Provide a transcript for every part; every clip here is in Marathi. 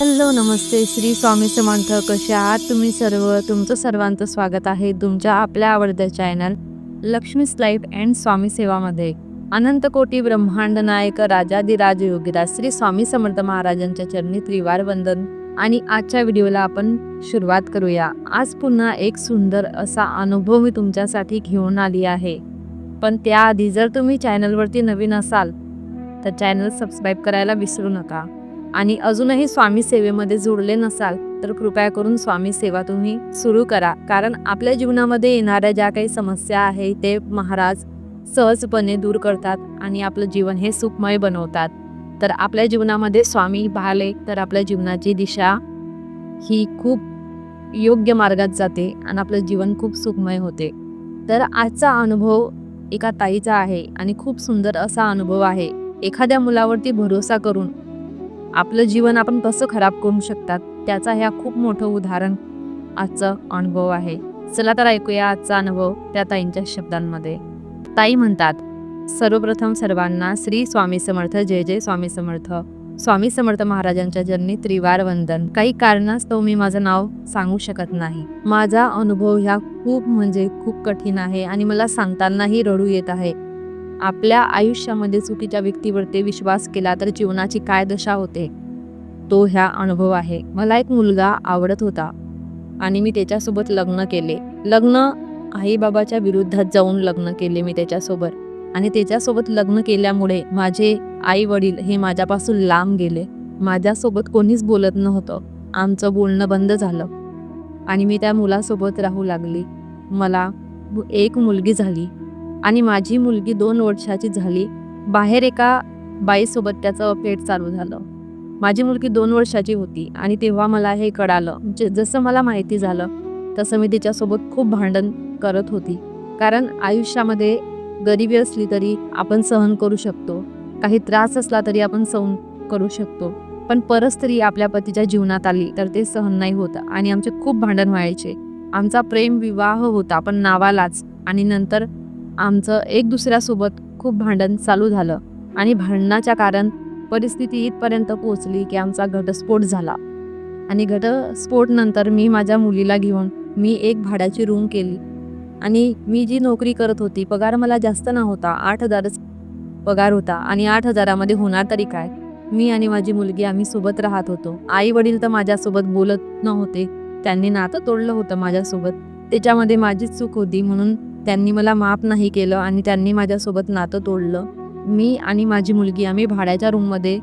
हॅलो नमस्ते. श्री स्वामी समर्थ कसे आहात तुम्ही सर्व? तुमचं सर्वांचं स्वागत आहे तुमच्या आपल्या आवडत्या चॅनल लक्ष्मीस लाईफ अँड स्वामी सेवामध्ये. अनंत कोटी ब्रह्मांड नायक राजाधिराज योगीराज श्री स्वामी समर्थ महाराजांच्या चरणी त्रिवार वंदन आणि आजच्या व्हिडिओला आपण सुरुवात करूया. आज पुन्हा एक सुंदर असा अनुभव मी तुमच्यासाठी घेऊन आली आहे. पण त्याआधी जर तुम्ही चॅनलवरती नवीन असाल तर चॅनल सबस्क्राईब करायला विसरू नका. आणि अजूनही स्वामी सेवेमध्ये जुळले नसाल तर कृपया करून स्वामी सेवा तुम्ही सुरू करा. कारण आपल्या जीवनामध्ये येणाऱ्या ज्या काही समस्या आहे ते महाराज सहजपणे दूर करतात आणि आपलं जीवन हे सुखमय बनवतात. तर आपल्या जीवनामध्ये स्वामी पाहिले तर आपल्या जीवनाची दिशा ही खूप योग्य मार्गात जाते आणि आपलं जीवन खूप सुखमय होते. तर आजचा अनुभव एका ताईचा आहे आणि खूप सुंदर असा अनुभव आहे. एखाद्या मुलावरती भरोसा करून आपलं जीवन आपण कसं खराब करू शकतात त्याचा ह्या खूप मोठं उदाहरण आजचा अनुभव आहे. चला तर ऐकूया आजचा अनुभव त्या ताईंच्या शब्दांमध्ये. ताई म्हणतात सर्वप्रथम सर्वांना श्री स्वामी समर्थ जय जय स्वामी समर्थ. स्वामी समर्थ महाराजांच्या जन्मी त्रिवार वंदन. काही कारणास्तव मी माझं नाव सांगू शकत नाही. माझा अनुभव ह्या खूप म्हणजे खूप कठीण आहे आणि मला सांगतानाही रडू येत आहे. आपल्या आयुष्यामध्ये चुकीच्या व्यक्तीवरती विश्वास केला तर जीवनाची काय दशा होते? तो ह्या अनुभव आहे. मला एक मुलगा आवडत होता आणि मी त्याच्यासोबत लग्न केले. लग्न आईबाबाच्या विरुद्धात जाऊन लग्न केले मी त्याच्यासोबत. आणि त्याच्यासोबत लग्न केल्यामुळे माझे आई वडील हे माझ्यापासून लांब गेले. माझ्यासोबत कोणीच बोलत नव्हतं. आमचं बोलणं बंद झालं. आणि मी त्या मुलासोबत राहू लागली. मला एक मुलगी झाली. आणि माझी मुलगी दोन वर्षाची झाली. बाहेर एका बाईसोबत त्याचं अफेअर चालू झालं. माझी मुलगी दोन वर्षाची होती आणि तेव्हा मला हे कळालं. म्हणजे जसं मला माहिती झालं तसं मी तिच्यासोबत खूप भांडण करत होती. कारण आयुष्यामध्ये गरिबी असली तरी आपण सहन करू शकतो. काही त्रास असला तरी आपण सहन करू शकतो. पण परस्त्री आपल्या पतीच्या जीवनात आली तर ते सहन नाही होत आणि आमचे खूप भांडण व्हायचे. आमचा प्रेम विवाह होता पण नावालाच आणि नंतर आमचं एक दुसऱ्यासोबत खूप भांडण चालू झालं आणि भांडणाच्या कारण परिस्थिती इथपर्यंत पोहोचली की आमचा घटस्फोट झाला. आणि घटस्फोटनंतर मी माझ्या मुलीला घेऊन मी एक भाड्याची रूम केली. आणि मी जी नोकरी करत होती पगार मला जास्त नव्हता आठ हजारच पगार होता आणि आठ हजारामध्ये होणार तरी काय? मी आणि माझी मुलगी आम्ही सोबत राहत होतो. आई वडील तर माझ्यासोबत बोलत नव्हते. त्यांनी नातं तोडलं होतं माझ्यासोबत. त्याच्यामध्ये माझीच चूक होती म्हणून त्यांनी मला माफ नाही केलं आणि त्यांनी माझ्यासोबत नातं तोडलं. मी आणि माझी मुलगी आम्ही भाड्याच्या रूममध्ये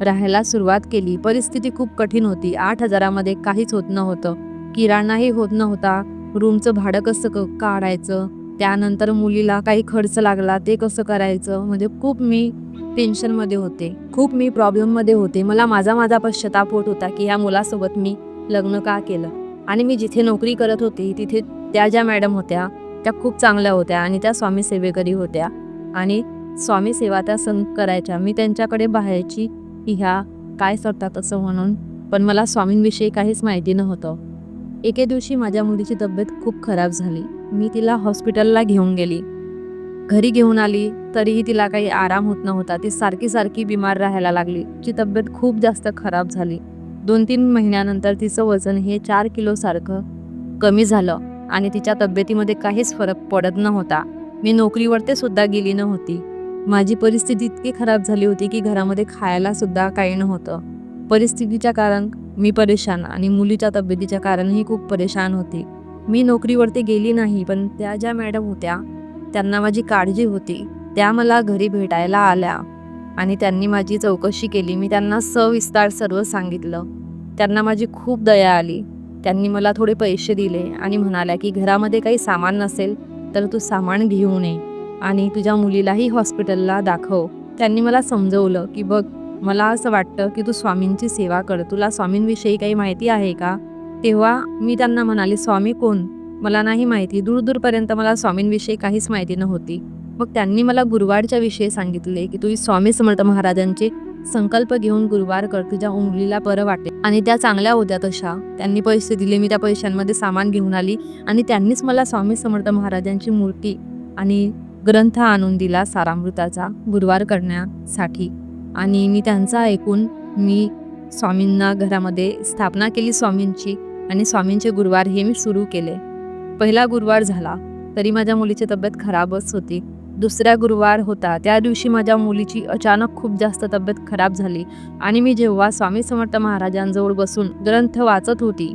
राहायला सुरुवात केली. परिस्थिती खूप कठीण होती. आठ हजारामध्ये काहीच होत नव्हतं. किराणाही होत नव्हता. रूमचं भाडं कसं क काढायचं? त्यानंतर मुलीला काही खर्च लागला ते कसं करायचं? म्हणजे खूप मी टेन्शनमध्ये होते. खूप मी प्रॉब्लेममध्ये होते. मला माझा माझा पश्चाताप होत होता की ह्या मुलासोबत मी लग्न का केलं? आणि मी जिथे नोकरी करत होती तिथे त्या ज्या मॅडम होत्या त्या खूप चांगल्या होत्या आणि त्या स्वामी सेवेकरी होत्या. आणि स्वामी सेवा त्या सं करायच्या. मी त्यांच्याकडे पाहायची की ह्या काय करतात असं म्हणून. पण मला स्वामींविषयी काहीच माहिती नव्हतं. एके दिवशी माझ्या मुलीची तब्येत खूप खराब झाली. मी तिला हॉस्पिटलला घेऊन गेली. घरी घेऊन आली तरीही तिला काही आराम होत नव्हता. ती सारखी सारखी बिमार राहायला लागली. तिची तब्येत खूप जास्त खराब झाली. दोन तीन महिन्यानंतर तिचं वजन हे चार किलोसारखं कमी झालं. आणि तिच्या तब्येतीमध्ये काहीच फरक पडत नव्हता. मी नोकरीवरती सुद्धा गेली नव्हती. माझी परिस्थिती इतकी खराब झाली होती की घरामध्ये खायला सुद्धा काही नव्हतं. परिस्थितीच्या कारण मी परेशान आणि मुलीच्या तब्येतीच्या कारणही खूप परेशान होती. मी नोकरीवरती गेली नाही पण त्या ज्या मॅडम होत्या त्यांना माझी काळजी होती. त्या मला घरी भेटायला आल्या आणि त्यांनी माझी चौकशी केली. मी त्यांना सविस्तार सर्व सांगितलं. त्यांना माझी खूप दया आली. त्यांनी मला थोडे पैसे दिले आणि म्हणाल्या की घरामध्ये काही सामान नसेल तर तू सामान घेऊन ये आणि तुझ्या मुलीलाही हॉस्पिटलला दाखव. त्यांनी मला समजवलं की बघ मला असं वाटतं की तू स्वामींची सेवा कर. तुला स्वामींविषयी काही माहिती आहे का? तेव्हा मी त्यांना म्हणाले स्वामी कोण? मला नाही माहिती. दूरदूरपर्यंत मला स्वामींविषयी काहीच माहिती नव्हती. मग त्यांनी मला गुरुवारच्या विषयी सांगितले की तुम्ही स्वामी समर्थ महाराजांचे संकल्प घेऊन गुरुवार कर तुझ्या उंगलीला बरं वाटेल आणि त्या चांगल्या होत्या तशा. त्यांनी पैसे दिले मी त्या पैशांमध्ये सामान घेऊन आली. आणि त्यांनीच मला स्वामी समर्थ महाराजांची मूर्ती आणि ग्रंथ आणून दिला सारामृताचा गुरुवार करण्यासाठी. आणि मी त्यांचा ऐकून मी स्वामींना घरामध्ये स्थापना केली स्वामींची आणि स्वामींचे गुरुवार हे मी सुरू केले. पहिला गुरुवार झाला. तरी माझ्या मुलीची तब्येत खराबच होती. दुसऱ्या गुरुवार होता. त्या दिवशी माझ्या मुलीची अचानक खूप जास्त तब्येत खराब झाली आणि मी जेव्हा स्वामी समर्थ महाराजांजवळ बसून ग्रंथ वाचत होती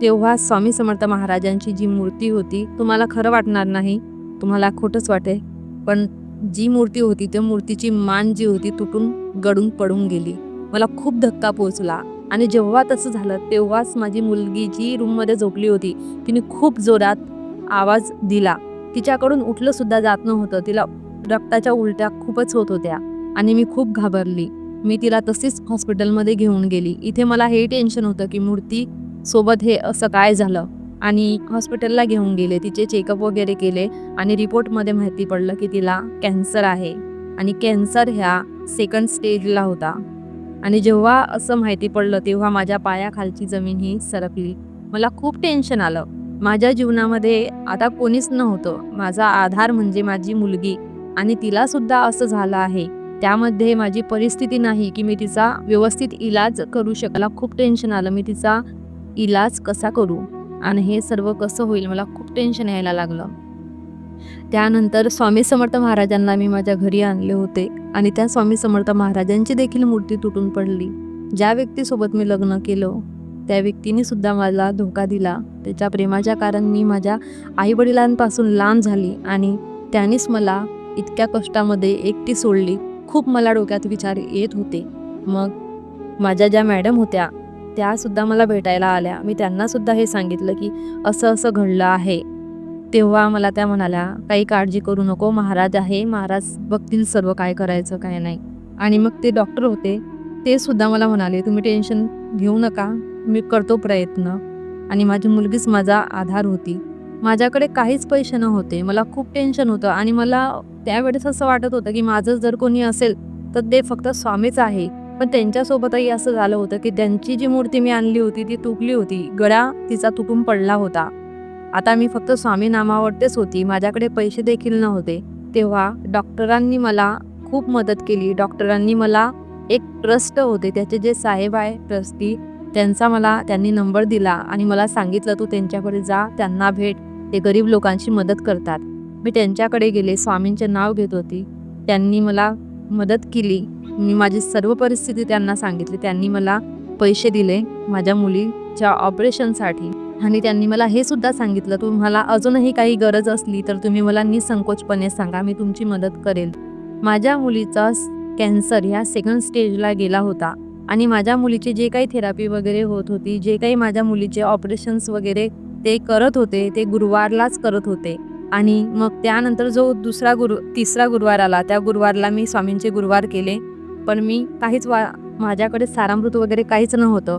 तेव्हा स्वामी समर्थ महाराजांची जी मूर्ती होती तुम्हाला खरं वाटणार नाही तुम्हाला खोटंच वाटे पण जी मूर्ती होती त्या मूर्तीची मान जी होती तुटून गडून पडून गेली. मला खूप धक्का पोचला आणि जेव्हा तसं झालं तेव्हाच माझी मुलगी जी रूममध्ये झोपली होती. तिने खूप जोरात आवाज दिला. तिच्याकडून उठलं सुद्धा जात नव्हतं. तिला रक्ताच्या उलट्या खूपच होत होत्या आणि मी खूप घाबरली. मी तिला तशीच हॉस्पिटलमध्ये घेऊन गेली. इथे मला हे टेन्शन होतं की मूर्ती सोबत हे असं काय झालं? आणि हॉस्पिटलला घेऊन गेले. तिचे चेकअप वगैरे केले आणि रिपोर्टमध्ये माहिती पडलं की तिला कॅन्सर आहे आणि कॅन्सर ह्या सेकंड स्टेजला होता. आणि जेव्हा असं माहिती पडलं तेव्हा माझ्या पायाखालची जमीन ही सरकली. मला खूप टेन्शन आलं. माझ्या जीवनामध्ये आता कोणीच नव्हतं. माझा आधार म्हणजे माझी मुलगी आणि तिला सुद्धा असं झालं आहे. त्यामध्ये माझी परिस्थिती नाही की मी तिचा व्यवस्थित इलाज करू शकला खूप टेन्शन आलं. मी तिचा इलाज कसा करू? आणि हे सर्व कसं होईल? मला खूप टेन्शन यायला लागलं. त्यानंतर स्वामी समर्थ महाराजांना मी माझ्या घरी आणले होते आणि त्या स्वामी समर्थ महाराजांची देखील मूर्ती तुटून पडली. ज्या व्यक्तीसोबत मी लग्न केलं त्या व्यक्तीने सुद्धा मला धोका दिला. त्याच्या प्रेमाच्या कारण मी माझ्या आईवडिलांपासून लांब झाली आणि त्यानेच मला इतक्या कष्टामध्ये एकटी सोडली. खूप मला डोक्यात विचार येत होते. मग माझ्या ज्या मॅडम होत्या त्या सुद्धा मला भेटायला आल्या. मी त्यांना सुद्धा हे सांगितलं की असं असं घडलं आहे. तेव्हा मला त्या म्हणाल्या काही काळजी करू नको महाराज आहे. महाराज बघतील सर्व काय करायचं काय नाही. आणि मग ते डॉक्टर होते ते सुद्धा मला म्हणाले तुम्ही टेन्शन घेऊ नका. मी करतो प्रयत्न. आणि माझी मुलगीच माझा आधार होती. माझ्याकडे काहीच पैसे नव्हते. मला खूप टेन्शन होतं. आणि मला त्यावेळेस असं वाटत होतं की माझं जर कोणी असेल तर ते फक्त स्वामीच आहे. पण त्यांच्यासोबतही असं झालं होतं की त्यांची जी मूर्ती मी आणली होती ती तुटली होती. गळा तिचा तुटून पडला होता. आता मी फक्त स्वामी नामावरतेच होती. माझ्याकडे पैसे देखील नव्हते. तेव्हा डॉक्टरांनी मला खूप मदत केली. डॉक्टरांनी मला एक ट्रस्ट होते. त्याचे जे साहेब आहे ट्रस्टी त्यांचा मला त्यांनी नंबर दिला आणि मला सांगितलं तू त्यांच्याकडे जा त्यांना भेट. ते गरीब लोकांची मदत करतात. मी त्यांच्याकडे गेले स्वामींचे नाव घेत होती. त्यांनी मला मदत केली. मी माझी सर्व परिस्थिती त्यांना सांगितली. त्यांनी मला पैसे दिले माझ्या मुलीच्या ऑपरेशनसाठी. आणि त्यांनी मला हे सुद्धा सांगितलं तुम्हाला अजूनही काही गरज असली तर तुम्ही मला निसंकोचपणे सांगा मी तुमची मदत करेल माझ्या मुलीचा कॅन्सर ह्या सेकंड स्टेजला गेला होता. आणि माझ्या मुलीची जे काही थेरपी वगैरे होत होती जे काही माझ्या मुलीचे ऑपरेशन्स वगैरे ते करत होते ते गुरुवारलाच करत होते. आणि मग त्यानंतर जो दुसरा गुरु तिसरा गुरुवार आला त्या गुरुवारला मी स्वामींचे गुरुवार केले. पण मी काहीच वा माझ्याकडे सारामृत वगैरे काहीच नव्हतं.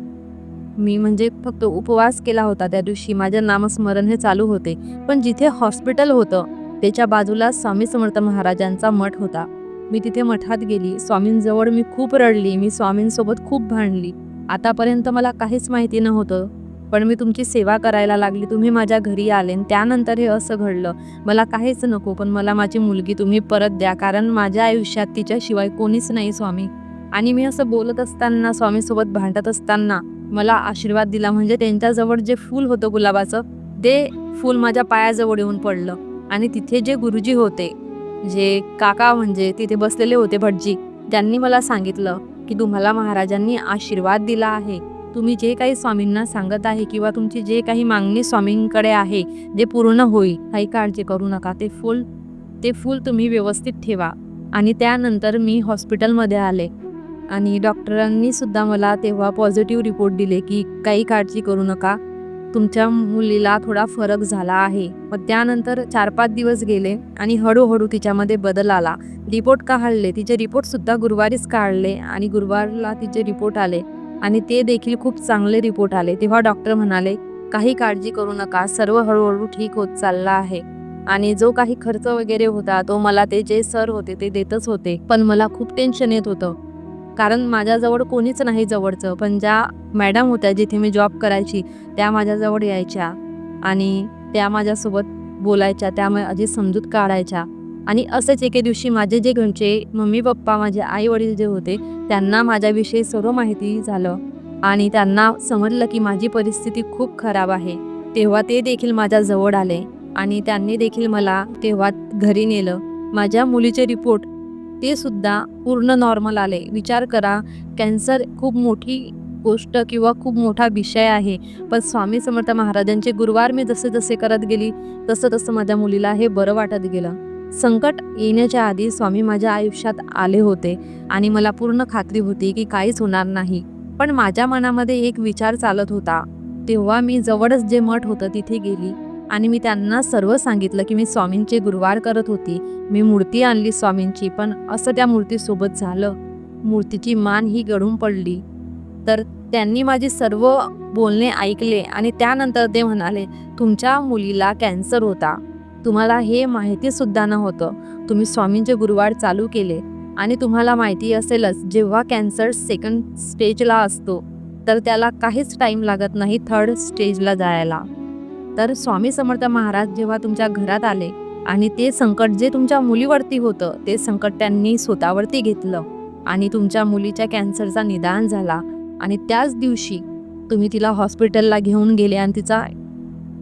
मी म्हणजे फक्त उपवास केला होता त्या दिवशी माझं नामस्मरण हे चालू होते. पण जिथे हॉस्पिटल होतं त्याच्या बाजूला स्वामी समर्थ महाराजांचा मठ होता. मी तिथे मठात गेली. स्वामींजवळ मी खूप रडली. मी स्वामींसोबत खूप भांडली. आतापर्यंत मला काहीच माहिती नव्हतं. पण मी तुमची सेवा करायला लागली. तुम्ही माझ्या घरी आले. आणि त्यानंतर हे असं घडलं. मला काहीच नको पण मला माझी मुलगी तुम्ही परत द्या. कारण माझ्या आयुष्यात तिच्याशिवाय कोणीच नाही स्वामी. आणि मी असं बोलत असताना स्वामीसोबत भांडत असताना मला आशीर्वाद दिला. म्हणजे त्यांच्याजवळ जे फूल होतं गुलाबाचं ते फूल माझ्या पायाजवळ येऊन पडलं. आणि तिथे जे गुरुजी होते जे काका म्हणजे तिथे बसलेले होते भटजी त्यांनी मला सांगितलं की तुम्हाला महाराजांनी आशीर्वाद दिला आहे. तुम्ही जे काही स्वामींना सांगत आहे किंवा तुमची जे काही मागणी स्वामींकडे आहे जे पूर्ण होईल काही काळजी करू नका. ते फूल ते फूल तुम्ही व्यवस्थित ठेवा. आणि त्यानंतर मी हॉस्पिटलमध्ये आले. आणि डॉक्टरांनी सुद्धा मला तेव्हा पॉझिटिव्ह रिपोर्ट दिले की काही काळजी करू नका. तुमच्या मुलीला थोडा फरक झाला आहे. मग त्यानंतर चार पाच दिवस गेले आणि हळूहळू तिच्यामध्ये बदल आला. रिपोर्ट काढले तिचे रिपोर्टसुद्धा गुरुवारीच काढले आणि गुरुवारला तिचे रिपोर्ट आले आणि ते देखील खूप चांगले रिपोर्ट आले. तेव्हा डॉक्टर म्हणाले काही काळजी करू नका सर्व हळूहळू ठीक होत चालला आहे आणि जो काही खर्च वगैरे होता तो मला ते जे सर होते ते देतच होते. पण मला खूप टेन्शन येत होतं. कारण माझ्याजवळ कोणीच नाही जवळचं. पण ज्या मॅडम होत्या जिथे मी जॉब करायची त्या माझ्याजवळ यायच्या आणि त्या माझ्यासोबत बोलायच्या त्या माझी समजूत काढायच्या. आणि असेच एके दिवशी माझे जे घरचे मम्मी पप्पा माझे आई वडील जे होते त्यांना माझ्याविषयी सर्व माहिती झालं आणि त्यांना समजलं की माझी परिस्थिती खूप खराब आहे. तेव्हा ते देखील माझ्या जवळ आले आणि त्यांनी देखील मला तेव्हा घरी नेलं. माझ्या मुलीचे रिपोर्ट ते सुद्धा पूर्ण नॉर्मल आले. विचार करा कॅन्सर खूप मोठी गोष्ट किंवा खूप मोठा विषय आहे. पण स्वामी समर्थ महाराजांचे गुरुवार मी जसे जसे करत गेली तसं तसं माझ्या मुलीला हे बरं वाटत गेलं. संकट येण्याच्या आधी स्वामी माझ्या आयुष्यात आले होते आणि मला पूर्ण खात्री होती की काहीच होणार नाही. पण माझ्या मनामध्ये एक विचार चालत होता. तेव्हा मी जवळच जे मठ होतं तिथे गेली. आणि मी त्यांना सर्व सांगितलं की मी स्वामींचे गुरुवार करत होती. मी मूर्ती आणली स्वामींची पण असं त्या मूर्तीसोबत झालं. मूर्तीची मान ही गळून पडली. तर त्यांनी माझे सर्व बोलणे ऐकले आणि त्यानंतर ते म्हणाले तुमच्या मुलीला कॅन्सर होता. तुम्हाला हे माहितीसुद्धा नव्हतं. तुम्ही स्वामींचे गुरुवार चालू केले आणि तुम्हाला माहिती असेलच जेव्हा कॅन्सर सेकंड स्टेजला असतो तर त्याला काहीच टाईम लागत नाही थर्ड स्टेजला जायला. तर स्वामी समर्थ महाराज जेव्हा तुमच्या घरात आले आणि ते संकट जे तुमच्या मुलीवरती होतं ते संकट त्यांनी स्वतःवरती घेतलं. आणि तुमच्या मुलीच्या कॅन्सरचा निदान झाला आणि त्याच दिवशी तुम्ही तिला हॉस्पिटलला घेऊन गेले आणि तिचा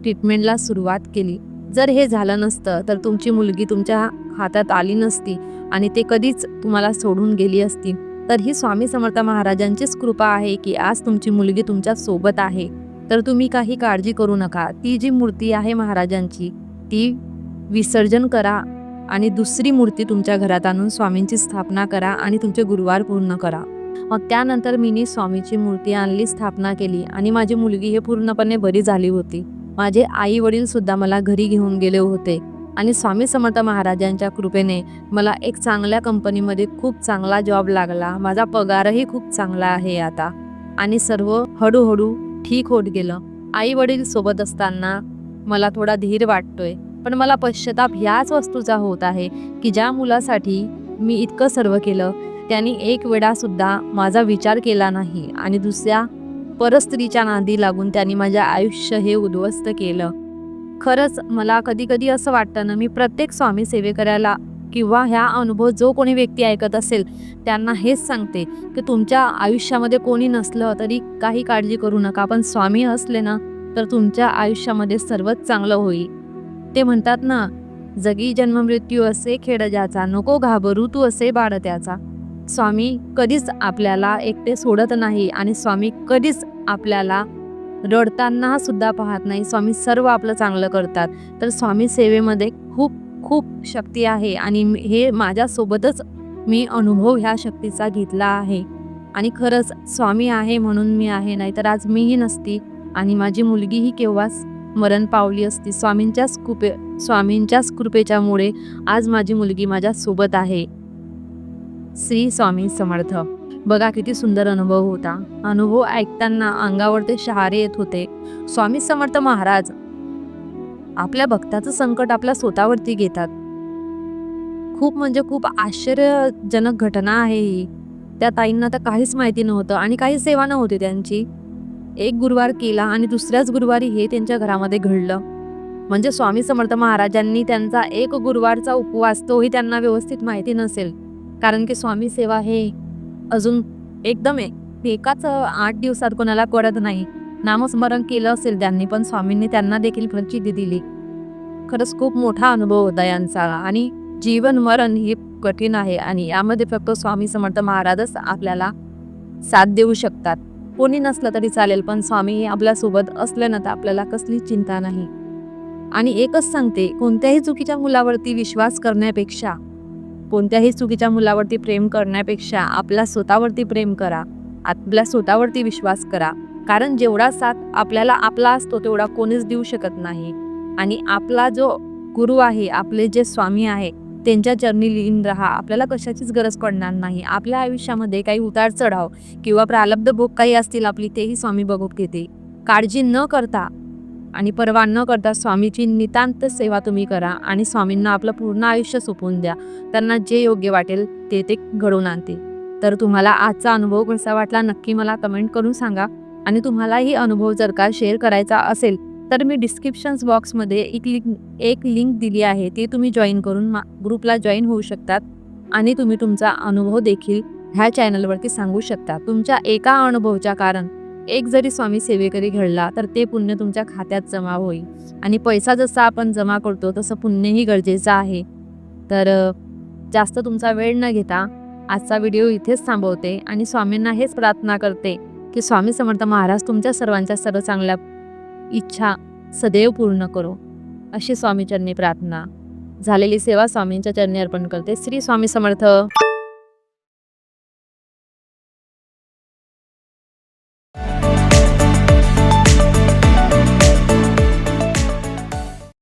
ट्रीटमेंटला सुरुवात केली. जर हे झालं नसतं तर तुमची मुलगी तुमच्या हातात आली नसती आणि ते कधीच तुम्हाला सोडून गेली असती. तर ही स्वामी समर्थ महाराजांचीच कृपा आहे की आज तुमची मुलगी तुमच्यासोबत आहे. तर तुम्ही काही काळजी करू नका. ती जी मूर्ती आहे महाराजांची ती विसर्जन करा आणि दुसरी मूर्ती तुमच्या घरात आणून स्वामींची स्थापना करा आणि तुमचे गुरुवार पूर्ण करा. मग त्यानंतर मीनी स्वामीची मूर्ती आणली स्थापना केली आणि माझी मुलगी हे पूर्णपणे बरी झाली होती. माझे आई वडील सुद्धा मला घरी घेऊन गेले होते आणि स्वामी समर्थ महाराजांच्या कृपेने मला एक चांगल्या कंपनीमध्ये खूप चांगला जॉब लागला. माझा पगारही खूप चांगला आहे आता आणि सर्व हळूहळू ठीक होत गेलं. आई वडील सोबत असताना मला थोडा धीर वाटतोय पण मला पश्चाताप ह्याच वस्तूचा होत आहे की ज्या मुलासाठी मी इतकं सर्व केलं त्यांनी एक वेळासुद्धा माझा विचार केला नाही आणि दुसऱ्या परस्त्रीच्या नादी लागून त्यांनी माझ्या आयुष्य हे उद्ध्वस्त केलं. खरंच मला कधी कधी असं वाटतं ना मी प्रत्येक स्वामी सेवेकऱ्याला किंवा ह्या अनुभव जो कोणी व्यक्ती ऐकत असेल त्यांना हेच सांगते की तुमच्या आयुष्यामध्ये कोणी नसलं तरी काही काळजी करू नका. पण स्वामी असले ना तर तुमच्या आयुष्यामध्ये सर्वच चांगलं होईल. ते म्हणतात ना जगी जन्ममृत्यू असे खेड ज्याचा नको घाबरू तू असे बाळ त्याचा. स्वामी कधीच आपल्याला एकटे सोडत नाही आणि स्वामी कधीच आपल्याला रडताना सुद्धा पाहत नाही. स्वामी सर्व आपलं चांगलं करतात. तर स्वामी सेवेमध्ये खूप खूप शक्ती आहे आणि हे माझ्यासोबतच मी अनुभव ह्या शक्तीचा घेतला आहे. आणि खरंच स्वामी आहे म्हणून मी आहे नाहीतर आज मीही नसती आणि माझी मुलगीही केव्हाच मरण पावली असती. स्वामींच्याच कृपे स्वामींच्याच कृपेच्यामुळे आज माझी मुलगी माझ्यासोबत आहे. श्री स्वामी समर्थ. बघा किती सुंदर अनुभव होता. अनुभव ऐकताना अंगावर ते शहारे येत होते. स्वामी समर्थ महाराज आपल्या भक्ताचं संकट आपल्या स्वतःवरती घेतात. खूप म्हणजे खूप आश्चर्यजनक घटना आहे ही. त्या ताईंना तर काहीच माहिती नव्हतं आणि काही सेवा नव्हती त्यांची. एक गुरुवार केला आणि दुसऱ्याच गुरुवारी हे त्यांच्या घरामध्ये घडलं. म्हणजे स्वामी समर्थ महाराजांनी त्यांचा एक गुरुवारचा उपवास तोही त्यांना व्यवस्थित माहिती नसेल. कारण की स्वामी सेवा हे अजून एकदम आहे एकाच आठ दिवसात कोणाला कळत नाही. नामस्मरण केलं असेल त्यांनी पण स्वामींनी त्यांना देखील प्रचिती दिली. खरंच खूप मोठा अनुभव होता यांचा आणि जीवन मरण हे कठीण आहे आणि यामध्ये फक्त स्वामी समर्थ महाराजच आपल्याला साथ देऊ शकतात. कोणी नसलं तरी चालेल पण स्वामी हे आपल्यासोबत असलं ना तर आपल्याला कसली चिंता नाही. आणि एकच सांगते कोणत्याही चुकीच्या मुलावरती विश्वास करण्यापेक्षा कोणत्याही चुकीच्या मुलावरती प्रेम करण्यापेक्षा आपल्या स्वतःवरती प्रेम करा आपल्या स्वतःवरती विश्वास करा. कारण जेवढा साथ आपल्याला आपला असतो तेवढा कोणीच देऊ शकत नाही. आणि आपला जो गुरु आहे आपले जे स्वामी आहे त्यांच्या चरणी लीन राहा. आपल्याला कशाचीच गरज पडणार नाही. आपल्या आयुष्यामध्ये काही उतार चढाव किंवा प्रालब्ध भोग काही असतील आपली तेही स्वामी बघून घेते काळजी न करता आणि परवा न करता स्वामीची नितांत सेवा तुम्ही करा आणि स्वामींना आपलं पूर्ण आयुष्य सोपवून द्या. त्यांना जे योग्य वाटेल ते ते घडवून आणते तर तुम्हाला आजचा अनुभव कसा वाटला नक्की मला कमेंट करून सांगा. आणि तुम्हालाही अनुभव जर का शेअर करायचा असेल तर मी डिस्क्रिप्शन्स बॉक्समध्ये एक लिंक एक लिंक दिली आहे. ती तुम्ही जॉईन करून मा ग्रुपला जॉईन होऊ शकतात आणि तुम्ही तुमचा अनुभव देखील ह्या चॅनलवरती सांगू शकता. तुमच्या एका अनुभवच्या कारण एक जरी स्वामी सेवेकरी घडला तर ते पुण्य तुमच्या खात्यात जमा होईल. आणि पैसा जसा आपण जमा करतो तसं पुण्यही गरजेचं आहे. तर जास्त तुमचा वेळ न घेता आजचा व्हिडिओ इथेच थांबवते आणि स्वामींना हेच प्रार्थना करते. की स्वामी समर्थ महाराज तुमच्या सर्वांच्या सर्व चांगल्या इच्छा सदैव पूर्ण करो अशी स्वामीचरणी प्रार्थना. झालेली सेवा स्वामींच्या चरणी अर्पण करते. श्री स्वामी समर्थ.